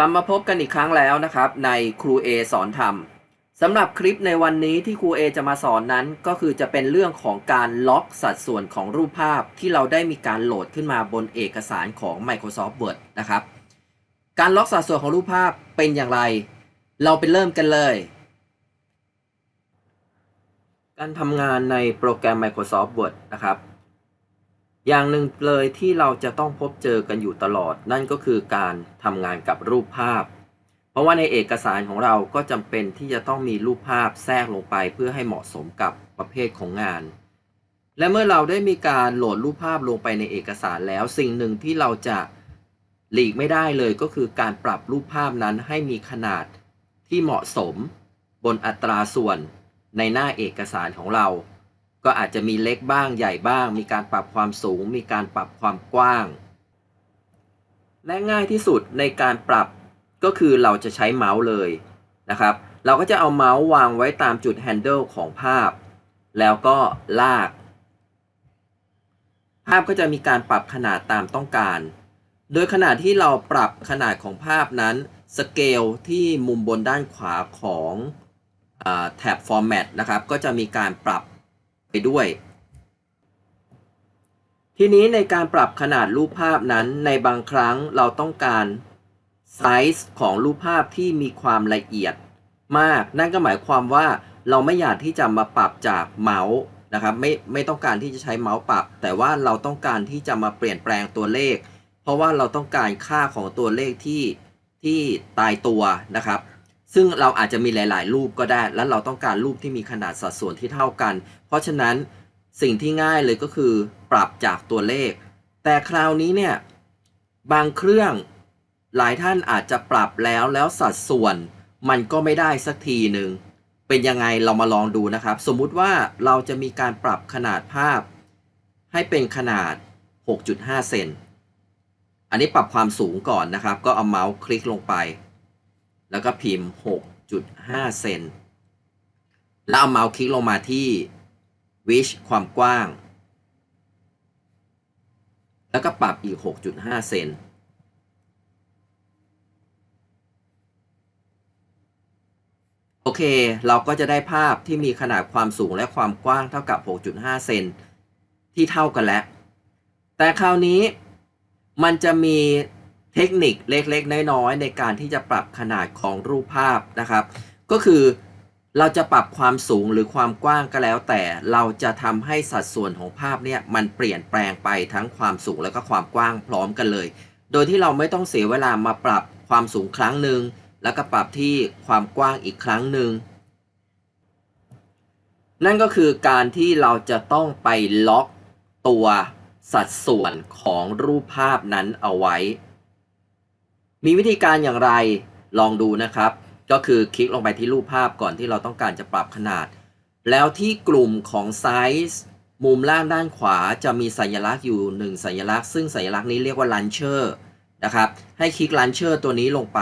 กลับมาพบกันอีกครั้งแล้วนะครับในครูเอสอนธรรมสำหรับคลิปในวันนี้ที่ครูเอจะมาสอนนั้น ก็คือจะเป็นเรื่องของการล็อกสัดส่วนของรูปภาพที่เราได้มีการโหลดขึ้นมาบนเอกสารของ Microsoft Word นะครับ การล็อกสัดส่วนของรูปภาพเป็นอย่างไร เราไปเริ่มกันเลย การทำงานในโปรแกรม Microsoft Word นะครับ อย่างหนึ่งเลยที่เราจะต้องพบเจอกันอยู่ตลอด นั่นก็คือการทำงานกับรูปภาพ เพราะว่าในเอกสารของเราก็จำเป็นที่จะต้องมีรูปภาพแทรกลงไปเพื่อให้เหมาะสมกับประเภทของงาน และเมื่อเราได้มีการโหลดรูปภาพลงไปในเอกสารแล้ว สิ่งหนึ่งที่เราจะหลีกไม่ได้เลยก็คือการปรับรูปภาพนั้นให้มีขนาดที่เหมาะสม บนอัตราส่วนในหน้าเอกสารของเรา ก็อาจจะมีเล็กบ้างใหญ่บ้าง มีการปรับความสูง มีการปรับความกว้าง และง่ายที่สุดในการปรับก็คือเราจะใช้เมาส์เลยนะครับ เราก็จะเอาเมาส์วางไว้ตามจุดแฮนเดิลของภาพ แล้วก็ลาก ภาพก็จะมีการปรับขนาดตามต้องการ โดยขณะที่เราปรับขนาดของภาพนั้นสเกลที่มุมบนด้านขวาของอแท็บ Format นะครับ ก็จะมีการปรับ ไปด้วย ทีนี้ในการปรับขนาดรูปภาพนั้นในบางครั้งเราต้องการไซส์ของรูปภาพที่มีความละเอียดมาก นั่นก็หมายความว่าเราไม่อยากที่จะมาปรับจากเมาส์นะครับไม่ไม่ต้องการที่จะใช้เมาส์ปรับ แต่ว่าเราต้องการที่จะมาเปลี่ยนแปลงตัวเลข เพราะว่าเราต้องการค่าของตัวเลขที่ที่ตายตัวนะครับ ซึ่งเราอาจจะมีหลาย ๆ รูปก็ได้ แล้วเราต้องการรูปที่มีขนาดสัดส่วนที่เท่ากัน เพราะฉะนั้นสิ่งที่ง่ายเลยก็คือปรับจากตัวเลข แต่คราวนี้เนี่ยบางเครื่องหลายท่านอาจจะปรับแล้วแล้วสัดส่วนมันก็ไม่ได้สักทีหนึ่งเป็นยังไงเรามาลองดูนะครับ สมมุติว่าเราจะมีการปรับขนาดภาพ ให้เป็นขนาด 6.5 เซนอันนี้ปรับความสูงก่อนนะครับ ก็เอาเมาส์คลิกลงไป แล้วก็พิมพ์ 6.5 เซน แล้วเอาเมาส์คลิกลงมาที่ wish ความกว้าง แล้วก็ปรับอีก 6.5 เซนโอเค เราก็จะได้ภาพที่มีขนาดความสูงและความกว้างเท่ากับ 6.5 เซนที่เท่ากันแล้ว แต่คราวนี้มันจะมี เทคนิคเล็กๆ น้อยๆ ในการที่จะปรับขนาดของรูปภาพนะครับ ก็คือเราจะปรับความสูงหรือความกว้างก็แล้วแต่เราจะทำให้สัดส่วนของภาพเนี่ยมันเปลี่ยนแปลงไปทั้งความสูงแล้วก็ความกว้างพร้อมกันเลย โดยที่เราไม่ต้องเสียเวลามาปรับความสูงครั้งหนึ่งแล้วก็ปรับที่ความกว้างอีกครั้งหนึ่งนั่นก็คือการที่เราจะต้องไปล็อกตัวสัดส่วนของรูปภาพนั้นเอาไว้ มีวิธีการอย่างไรลองดูนะครับ ก็คือคลิกลงไปที่รูปภาพก่อนที่เราต้องการจะปรับขนาด แล้วที่กลุ่มของไซส์มุมล่างด้านขวาจะมีสัญลักษณ์อยู่หนึ่งสัญลักษณ์ ซึ่งสัญลักษณ์นี้เรียกว่า Launcher นะครับให้คลิก Launcher ตัวนี้ลงไป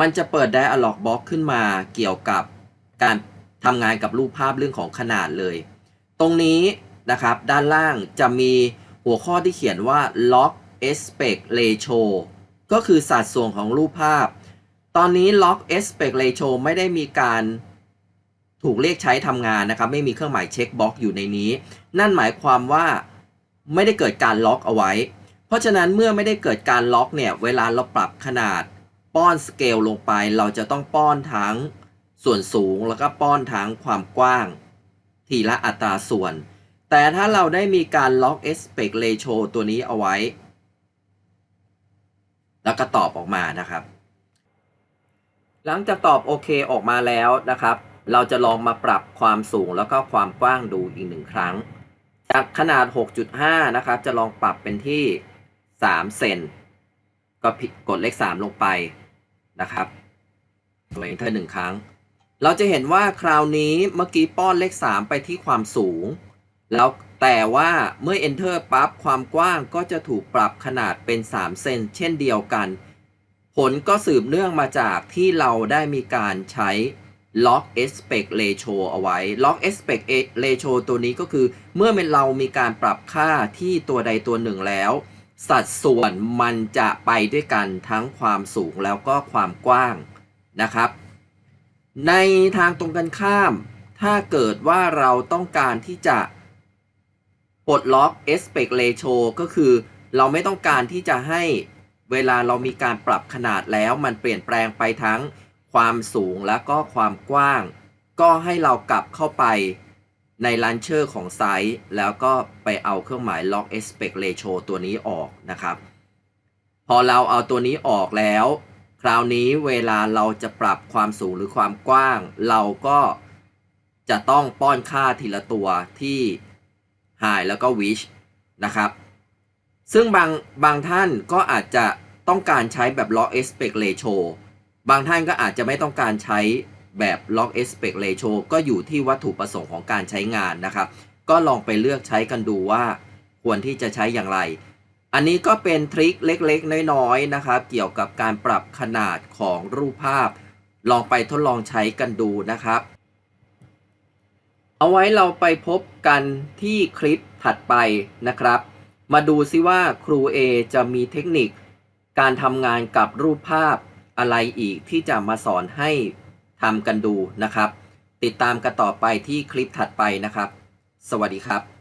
มันจะเปิด Dialog Box ขึ้นมาเกี่ยวกับการทำงานกับรูปภาพเรื่องของขนาดเลย ตรงนี้นะครับด้านล่างจะมีหัวข้อที่เขียนว่า Lock Aspect Ratio ก็คือสัดส่วนของรูปภาพ ตอนนี้ Lock Aspect Ratio ไม่ได้มีการถูกเรียกใช้ทำงานนะครับ ไม่มีเครื่องหมายเช็คบ็อกอยู่ในนี้ นั่นหมายความว่าไม่ได้เกิดการล็อกเอาไว้ เพราะฉะนั้นเมื่อไม่ได้เกิดการล็อกเนี่ย เวลาเราปรับขนาดป้อนสเกลลงไป เราจะต้องป้อนทั้งส่วนสูงแล้วก็ป้อนทั้งความกว้าง ทีละอัตราส่วน แต่ถ้าเราได้มีการล็อก aspect ratio ตัวนี้เอาไว้ แล้วก็ตอบออกมานะครับ หลังจากตอบโอเคออกมาแล้วนะครับ เราจะลองมาปรับความสูงแล้วก็ความกว้างดูอีกหนึ่งครั้ง จากขนาด 6.5 นะครับ จะลองปรับเป็นที่ 3 เซนก็กดเลข 3 ลงไปนะครับตัวเองเธอหนึ่งครั้ง เราจะเห็นว่าคราวนี้เมื่อกี้ป้อนเลข 3 ไปที่ความสูง แล้วแต่ว่าเมื่อ enter ปั๊บความกว้างก็จะถูกปรับขนาดเป็น 3 เซนเช่นเดียวกัน ผลก็สืบเนื่องมาจากที่เราได้มีการใช้ log aspect ratio เอาไว้ log aspect ratio ตัวนี้ก็คือเมื่อเรามีการปรับค่าที่ตัวใดตัวหนึ่งแล้ว สัดส่วนมันจะไปด้วยกันทั้งความสูงแล้วก็ความกว้างนะครับ ในทางตรงกันข้าม ถ้าเกิดว่าเราต้องการที่จะ ปลดล็อก aspect ratio ก็คือ เราไม่ต้องการที่จะให้เวลาเรามีการปรับขนาดแล้ว มันเปลี่ยนแปลงไปทั้งความสูงแล้วก็ความกว้าง ก็ให้เรากลับเข้าไปในลันเชอร์ของไซต์แล้วก็ไปเอาเครื่องหมาย lock aspect ratio ตัวนี้ออกนะครับ พอเราเอาตัวนี้ออกแล้ว คราวนี้เวลาเราจะปรับความสูงหรือความกว้าง เราก็จะต้องป้อนค่าทีละตัวที่ high แล้วก็ wish นะครับ ซึ่งบางบางท่านก็อาจจะต้องการใช้แบบ log aspect ratio บางท่านก็อาจจะไม่ต้องการใช้แบบ log aspect ratio ก็อยู่ที่วัตถุประสงค์ของการใช้งานนะครับ ก็ลองไปเลือกใช้กันดูว่าควรที่จะใช้อย่างไร อันนี้ก็เป็นทริคเล็กๆ น้อยๆ นะครับ เกี่ยวกับการปรับขนาดของรูปภาพ ลองไปทดลองใช้กันดูนะครับ เอาไว้เราไปพบกันที่คลิปถัดไปนะครับ มาดูซิว่าครู A จะมีเทคนิค การทำงานกับรูปภาพอะไรอีกที่จะมาสอนให้ทำกันดูนะครับ ติดตามกันต่อไปที่คลิปถัดไปนะครับ สวัสดีครับ